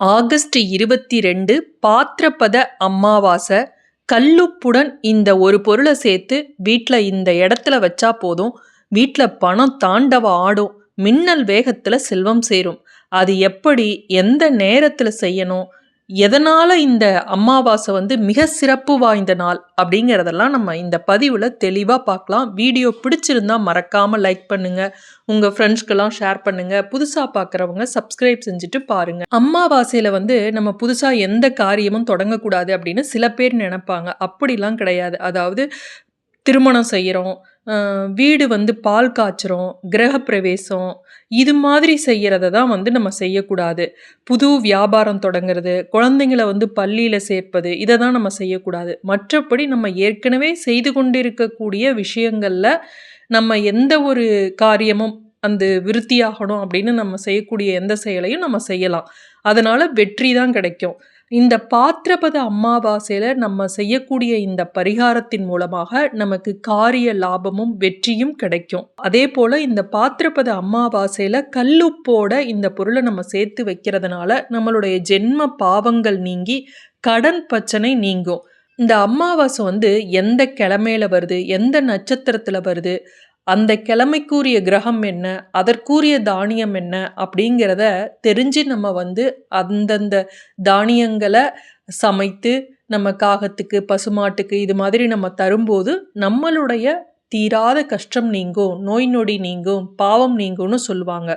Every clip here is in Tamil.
ஆகஸ்ட் இருபத்தி ரெண்டு பாத்திரப்பத அமாவாசை கல்லுப்புடன் இந்த ஒரு பொருளை சேர்த்து வீட்டில் இந்த இடத்துல வச்சா போதும். வீட்டில் பணம் தாண்டவ ஆடும். மின்னல் வேகத்தில் செல்வம் சேரும். அது எப்படி எந்த நேரத்தில் செய்யணும்? எதனால் இந்த அமாவாசை வந்து மிக சிறப்பு வாய்ந்த நாள் அப்படிங்கிறதெல்லாம் நம்ம இந்த பதிவில் தெளிவாக பார்க்கலாம். வீடியோ பிடிச்சிருந்தா மறக்காமல் லைக் பண்ணுங்கள் உங்கள் ஃப்ரெண்ட்ஸ்க்கெல்லாம் ஷேர் பண்ணுங்கள் புதுசாக பார்க்குறவங்க சப்ஸ்கிரைப் செஞ்சுட்டு பாருங்கள் அமாவாசையில் வந்து நம்ம புதுசாக எந்த காரியமும் தொடங்கக்கூடாது அப்படின்னு சில பேர் நினைப்பாங்க. அப்படிலாம் கிடையாது. அதாவது திருமணம் செய்கிறோம் வீடு வந்து பால் காய்ச்சுறோம் கிரகப்பிரவேசம் இது மாதிரி செய்கிறத தான் வந்து நம்ம செய்யக்கூடாது. புது வியாபாரம் தொடங்குறது குழந்தைங்கள வந்து பள்ளியில் சேர்ப்பது இதை தான் நம்ம செய்யக்கூடாது. மற்றபடி நம்ம ஏற்கனவே செய்து கொண்டிருக்கக்கூடிய விஷயங்களில் நம்ம எந்த ஒரு காரியமும் அந்த விருத்தியாகணும் அப்படின்னு நம்ம செய்யக்கூடிய எந்த செயலையும் நம்ம செய்யலாம். அதனால் வெற்றி தான் கிடைக்கும். இந்த பாத்திரபத அம்மாவாசையில் நம்ம செய்யக்கூடிய இந்த பரிகாரத்தின் மூலமாக நமக்கு காரிய லாபமும் வெற்றியும் கிடைக்கும். அதே போல் இந்த பாத்திரபத அம்மாவாசையில் கல்லுப்போட இந்த பொருளை நம்ம சேர்த்து வைக்கிறதுனால நம்மளுடைய ஜென்ம பாவங்கள் நீங்கி கடன் பிரச்சனை நீங்கும். இந்த அமாவாசை வந்து எந்த கிழமையில வருது எந்த நட்சத்திரத்தில் வருது அந்த கிழமைக்குரிய கிரகம் என்ன? அதற்குரிய தானியம் என்ன? அப்படிங்கிறத தெரிஞ்சு நம்ம வந்து அந்தந்த தானியங்களை சமைத்து நம்ம காகத்துக்கு பசுமாட்டுக்கு இது மாதிரி நம்ம தரும்போது நம்மளுடைய தீராத கஷ்டம் நீங்கும் நோய் நொடி நீங்கும் பாவம் நீங்கும்னு சொல்லுவாங்க.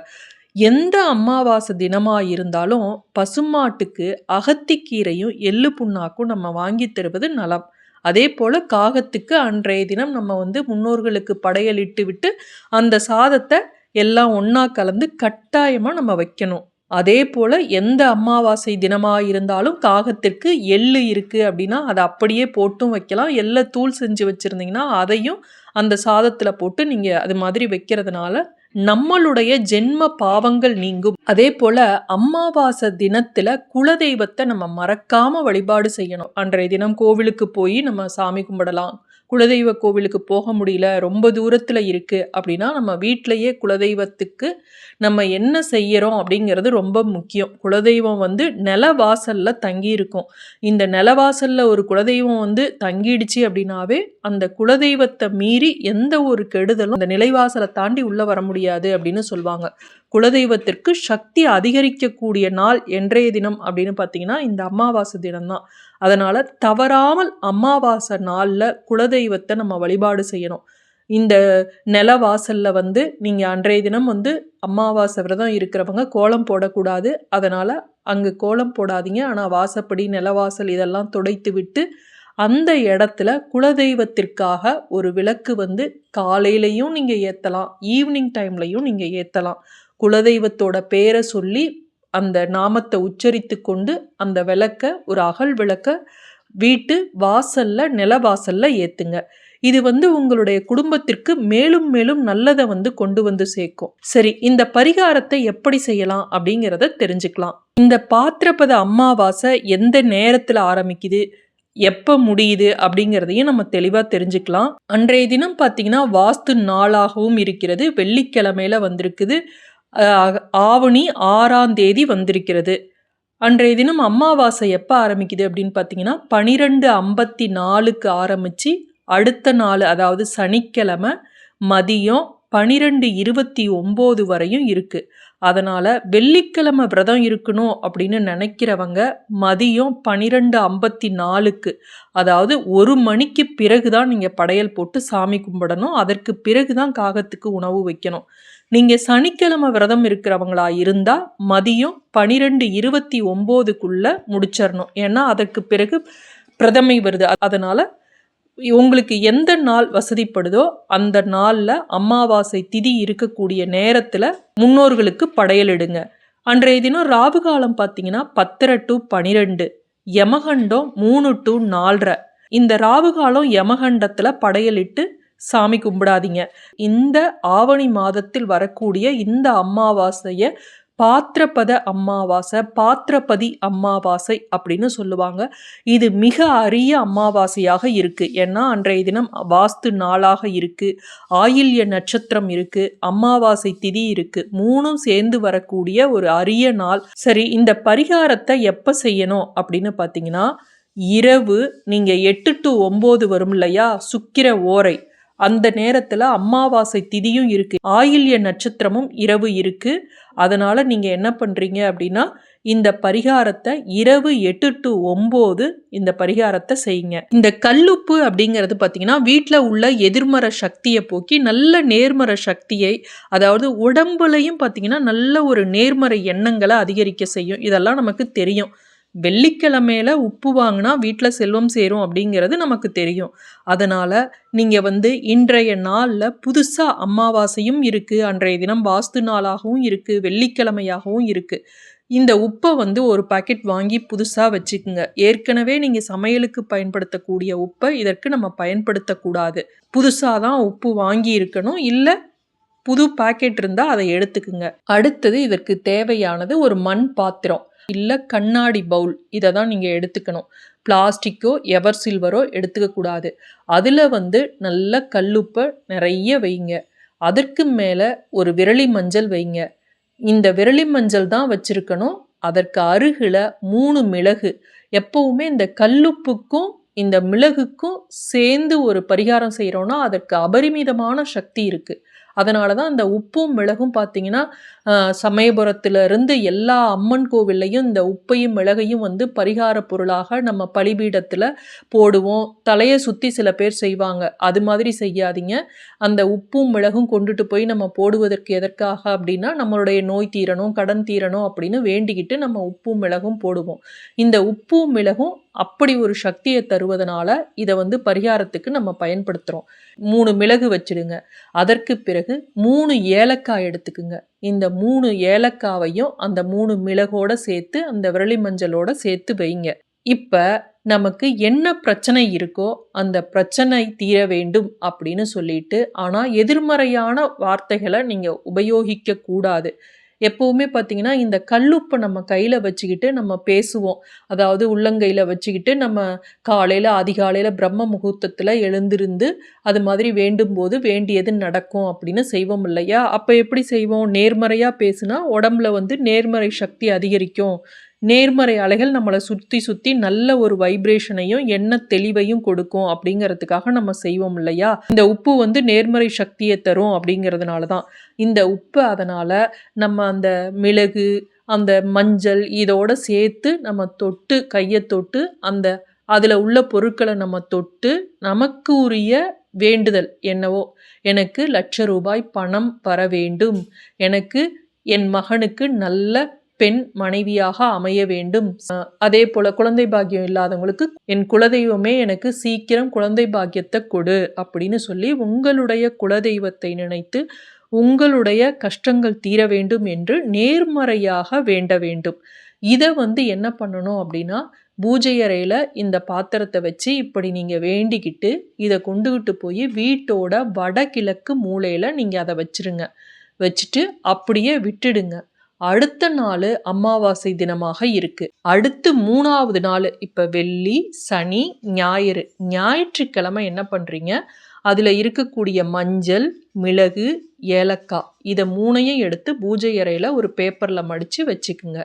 எந்த அமாவாசை தினமாக இருந்தாலும் பசுமாட்டுக்கு அகத்திக்கீரையும் எள்ளு புண்ணாக்கும் நம்ம வாங்கி தருவது நலம். அதே போல் காகத்துக்கு அன்றைய தினம் நம்ம வந்து முன்னோர்களுக்கு படையலிட்டு விட்டு அந்த சாதத்தை எல்லாம் ஒன்றா கலந்து கட்டாயமாக நம்ம வைக்கணும். அதே போல் எந்த அமாவாசை தினமாக இருந்தாலும் காகத்திற்கு எள்ளு இருக்குது அப்படின்னா அதை அப்படியே போட்டும் வைக்கலாம். எள்ளை தூள் செஞ்சு வச்சுருந்தீங்கன்னா அதையும் அந்த சாதத்தில் போட்டு நீங்கள் அது மாதிரி வைக்கிறதுனால நம்மளுடைய ஜென்ம பாவங்கள் நீங்கும். அதே போல அமாவாசை தினத்துல குலதெய்வத்தை நம்ம மறக்காம வழிபாடு செய்யணும். அன்றைய தினம் கோவிலுக்கு போய் நம்ம சாமி கும்பிடலாம். குலதெய்வ கோவிலுக்கு போக முடியல ரொம்ப தூரத்தில் இருக்குது அப்படின்னா நம்ம வீட்டிலையே குலதெய்வத்துக்கு நம்ம என்ன செய்கிறோம் அப்படிங்கிறது ரொம்ப முக்கியம். குலதெய்வம் வந்து நிலவாசலில் வாசலில் தங்கியிருக்கும். இந்த நிலவாசலில் ஒரு குலதெய்வம் வந்து தங்கிடுச்சு அப்படின்னாவே அந்த குலதெய்வத்தை மீறி எந்த ஒரு கெடுதலும் அந்த நிலைவாசலை தாண்டி உள்ளே வர முடியாது அப்படின்னு சொல்லுவாங்க. குலதெய்வத்திற்கு சக்தி அதிகரிக்கக்கூடிய நாள் என்றைய தினம் அப்படின்னு பார்த்தீங்கன்னா இந்த அமாவாசை தினம்தான். அதனால் தவறாமல் அமாவாசை நாளில் குலதெய்வத்தை நம்ம வழிபாடு செய்யணும். இந்த நில வாசலில் வந்து நீங்கள் அன்றைய தினம் வந்து அமாவாசை விரதம் இருக்கிறவங்க கோலம் போடக்கூடாது. அதனால் அங்கே கோலம் போடாதீங்க. ஆனால் வாசப்படி நிலவாசல் இதெல்லாம் துடைத்து விட்டு அந்த இடத்துல குலதெய்வத்திற்காக ஒரு விளக்கு வந்து காலையிலையும் நீங்கள் ஏற்றலாம் ஈவினிங் டைம்லையும் நீங்கள் ஏற்றலாம் குலதெய்வத்தோட பேரை சொல்லி அந்த நாமத்தை உச்சரித்து கொண்டு அந்த விளக்க ஒரு அகல் விளக்க வீட்டு வாசல்ல நில வாசல்ல ஏத்துங்க. இது வந்து உங்களுடைய குடும்பத்திற்கு மேலும் மேலும் நல்லதை வந்து கொண்டு வந்து சேர்க்கும். சரி இந்த பரிகாரத்தை எப்படி செய்யலாம் அப்படிங்கிறத தெரிஞ்சுக்கலாம். இந்த பாத்திரப்பத அம்மாவாசை எந்த நேரத்தில் ஆரம்பிக்குது எப்போ முடியுது அப்படிங்கிறதையும் நம்ம தெளிவாக தெரிஞ்சுக்கலாம். அன்றைய தினம் பார்த்தீங்கன்னா வாஸ்து நாளாகவும் இருக்கிறது வெள்ளிக்கிழமையில வந்திருக்குது. ஆவணி ஆறாம் தேதி வந்திருக்கிறது. அன்றைய தினம் அமாவாசை எப்போ ஆரம்பிக்குது அப்படின்னு பார்த்தீங்கன்னா பனிரெண்டு ஐம்பத்தி நாலுக்கு ஆரம்பித்து அடுத்த நாள் அதாவது சனிக்கிழமை மதியம் பனிரெண்டு இருபத்தி ஒம்பது வரையும் இருக்குது அதனால் வெள்ளிக்கிழமை விரதம் இருக்கணும் அப்படின்னு நினைக்கிறவங்க மதியம் பனிரெண்டு ஐம்பத்தி நாலுக்கு அதாவது ஒரு மணிக்கு பிறகு தான் நீங்கள் படையல் போட்டு சாமி கும்பிடணும். அதற்கு பிறகு தான் காகத்துக்கு உணவு வைக்கணும். நீங்கள் சனிக்கிழமை விரதம் இருக்கிறவங்களா இருந்தால் மதியம் பனிரெண்டு இருபத்தி ஒம்போதுக்குள்ளே முடிச்சிடணும் ஏன்னா அதற்கு பிறகு பிரதமை வருது. அதனால் உங்களுக்கு எந்த நாள் வசதிப்படுதோ அந்த நாளில் அமாவாசை திதி இருக்கக்கூடிய நேரத்தில் முன்னோர்களுக்கு படையலிடுங்க அன்றைய தினம் ராவு காலம் பார்த்தீங்கன்னா பத்தரை டு பனிரெண்டு யமகண்டம் மூணு டு நாலரை. இந்த ராவு காலம் யமகண்டத்தில் படையலிட்டு சாமி கும்பிடாதீங்க. இந்த ஆவணி மாதத்தில் வரக்கூடிய இந்த அமாவாசையை பாத்திரபத அமாவாசை பாத்திரபதி அமாவாசை அப்படின்னு சொல்லுவாங்க. இது மிக அரிய அமாவாசையாக இருக்குது ஏன்னா அன்றைய தினம் வாஸ்து நாளாக இருக்கு. ஆயில்ய நட்சத்திரம் இருக்குது அமாவாசை திதி இருக்குது மூணும் சேர்ந்து வரக்கூடிய ஒரு அரிய நாள். சரி இந்த பரிகாரத்தை எப்போ செய்யணும் அப்படின்னு பார்த்தீங்கன்னா இரவு நீங்கள் எட்டு டு ஒம்பது வரும் இல்லையா? சுக்கிர ஓரை. அந்த நேரத்தில் அமாவாசை திதியும் இருக்குது ஆயில்ய நட்சத்திரமும் இரவு இருக்குது அதனால் நீங்கள் என்ன பண்ணுறீங்க அப்படின்னா இந்த பரிகாரத்தை இரவு எட்டு டு ஒம்பது இந்த பரிகாரத்தை செய்யுங்க. இந்த கல்லுப்பு அப்படிங்கிறது பார்த்தீங்கன்னா வீட்டில் உள்ள எதிர்மற சக்தியை போக்கி நல்ல நேர்மர சக்தியை அதாவது உடம்புலையும் பார்த்தீங்கன்னா நல்ல ஒரு நேர்மறை எண்ணங்களை அதிகரிக்க செய்யும். இதெல்லாம் நமக்கு தெரியும். வெள்ளிக்கிழமையில உப்பு வாங்கினா வீட்டில் செல்வம் சேரும் அப்படிங்கிறது நமக்கு தெரியும். அதனால் நீங்கள் வந்து இன்றைய நாளில் புதுசாக அமாவாசையும் இருக்குது அன்றைய தினம் வாஸ்து நாளாகவும் இருக்குது வெள்ளிக்கிழமையாகவும் இருக்குது இந்த உப்பை வந்து ஒரு பாக்கெட் வாங்கி புதுசாக வச்சுக்குங்க. ஏற்கனவே நீங்கள் சமையலுக்கு பயன்படுத்தக்கூடிய உப்பை இதற்கு நம்ம பயன்படுத்தக்கூடாது. புதுசாக தான் உப்பு வாங்கி இருக்கணும். இல்லை புது பாக்கெட் இருந்தால் அதை எடுத்துக்குங்க. அடுத்தது இதற்கு தேவையானது ஒரு மண் பாத்திரம். இல்லை கண்ணாடி பவுல் இதை தான் நீங்கள் எடுத்துக்கணும். பிளாஸ்டிக்கோ எவர் சில்வரோ எடுத்துக்கக்கூடாது அதில் வந்து நல்ல கல்லுப்பை நிறைய வைங்க. அதற்கு மேலே ஒரு விரலி மஞ்சள் வைங்க. இந்த விரலி மஞ்சள் தான் வச்சுருக்கணும். அதற்கு அருகில் மூணு மிளகு. எப்போவுமே இந்த கல்லுப்புக்கும் இந்த மிளகுக்கும் சேர்ந்து ஒரு பரிகாரம் செய்கிறோன்னா அதற்கு அபரிமிதமான சக்தி இருக்குது அதனால தான் இந்த உப்பும் மிளகும் பார்த்தீங்கன்னா சமயபுரத்திலிருந்து எல்லா அம்மன் கோவில்லையும் இந்த உப்பையும் மிளகையும் வந்து பரிகார பொருளாக நம்ம பலிபீடத்தில் போடுவோம். தலையை சுற்றி சில பேர் செய்வாங்க. அது மாதிரி செய்யாதீங்க. அந்த உப்பும் மிளகும் கொண்டுட்டு போய் நம்ம போடுவதற்கு எதற்காக அப்படின்னா நம்மளுடைய நோய் தீரணும் கடன் தீரணும் அப்படின்னு வேண்டிக்கிட்டு நம்ம உப்பும் மிளகும் போடுவோம். இந்த உப்பும் மிளகும் அப்படி ஒரு சக்தியை தருவதனால இதை வந்து பரிகாரத்துக்கு நம்ம பயன்படுத்துகிறோம் மூணு மிளகு வச்சிடுங்க. அதற்கு பிறகு மூணு ஏலக்காய் எடுத்துக்குங்க. இந்த மூணு ஏலக்காவையும் அந்த மூணு மிளகோட சேர்த்து அந்த விரலி மஞ்சளோட சேர்த்து வைங்க. இப்போ நமக்கு என்ன பிரச்சனை இருக்கோ அந்த பிரச்சனை தீர வேண்டும் அப்படின்னு சொல்லிட்டு ஆனால் எதிர்மறையான வார்த்தைகளை நீங்கள் உபயோகிக்க கூடாது. எப்போவுமே பார்த்தீங்கன்னா இந்த கல்லுப்பை நம்ம கையில் வச்சுக்கிட்டு நம்ம பேசுவோம். அதாவது உள்ளங்கையில் வச்சுக்கிட்டு நம்ம காலையில் அதிகாலையில் பிரம்ம முகூர்த்தத்தில் எழுந்திருந்து அது மாதிரி வேண்டும் போது வேண்டியது நடக்கும் அப்படின்னு செய்வோம் இல்லையா? அப்போ எப்படி செய்வோம்? நேர்மறையாக பேசுனா உடம்புல வந்து நேர்மறை சக்தி அதிகரிக்கும். நேர்மறை அலைகள் நம்மளை சுற்றி சுற்றி நல்ல ஒரு வைப்ரேஷனையும் எண்ண தெளிவையும் கொடுக்கும் அப்படிங்கிறதுக்காக நம்ம செய்வோம் இல்லையா? இந்த உப்பு வந்து நேர்மறை சக்தியை தரும் அப்படிங்கிறதுனால தான் இந்த உப்பு அதனால் நம்ம அந்த மிளகு அந்த மஞ்சள் இதோட சேர்த்து நம்ம தொட்டு கையை தொட்டு அந்த அதில் உள்ள பொருட்களை நம்ம தொட்டு நமக்கு உரிய வேண்டுதல் என்னவோ எனக்கு லட்ச ரூபாய் பணம் வர வேண்டும். எனக்கு என் மகனுக்கு நல்ல பெண் மனைவியாக அமைய வேண்டும். அதே போல குழந்தை பாக்கியம் இல்லாதவங்களுக்கு என் குலதெய்வமே எனக்கு சீக்கிரம் குழந்தை பாக்கியத்தை கொடு அப்படின்னு சொல்லி உங்களுடைய குலதெய்வத்தை நினைத்து உங்களுடைய கஷ்டங்கள் தீர வேண்டும் என்று நேர்மறையாக வேண்ட வேண்டும். இதை வந்து என்ன பண்ணணும் அப்படின்னா பூஜை அறையில் இந்த பாத்திரத்தை வச்சு இப்படி நீங்கள் வேண்டிக்கிட்டு இதை கொண்டுகிட்டு போய் வீட்டோட வடகிழக்கு மூலையில் நீங்கள் அதை வச்சுருங்க. வச்சுட்டு அப்படியே விட்டுடுங்க. அடுத்த நாள் அமாவாசை தினமாக இருக்கு. அடுத்து மூணாவது நாள் இப்போ வெள்ளி சனி ஞாயிறு. ஞாயிற்றுக்கிழமை என்ன பண்ணுறீங்க அதில் இருக்கக்கூடிய மஞ்சள் மிளகு ஏலக்காய் இதை மூணையும் எடுத்து பூஜை அறையில் ஒரு பேப்பரில் மடித்து வச்சுக்குங்க.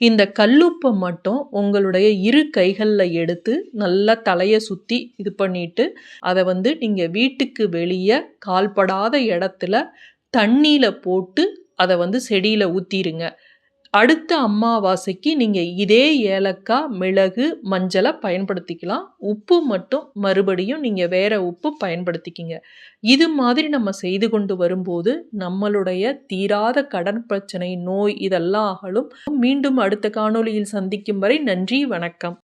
இந்த கல்லுப்பை மட்டும் உங்களுடைய இரு கைகளில் எடுத்து நல்லா தலையை சுற்றி இது பண்ணிட்டு அதை வந்து நீங்கள் வீட்டுக்கு வெளியே கால்படாத இடத்துல தண்ணியில் போட்டு அதை வந்து செடியில் ஊற்றிடுங்க அடுத்த அம்மாவாசைக்கு நீங்கள் இதே ஏலக்காய் மிளகு மஞ்சளை பயன்படுத்திக்கலாம். உப்பு மட்டும் மறுபடியும் நீங்கள் வேறு உப்பு பயன்படுத்திக்கிங்க. இது மாதிரி நம்ம செய்து கொண்டு வரும்போது நம்மளுடைய தீராத கடன் பிரச்சனை நோய் இதெல்லாம் ஆகலும் மீண்டும் அடுத்த காணொளியில் சந்திக்கும் வரை நன்றி வணக்கம்.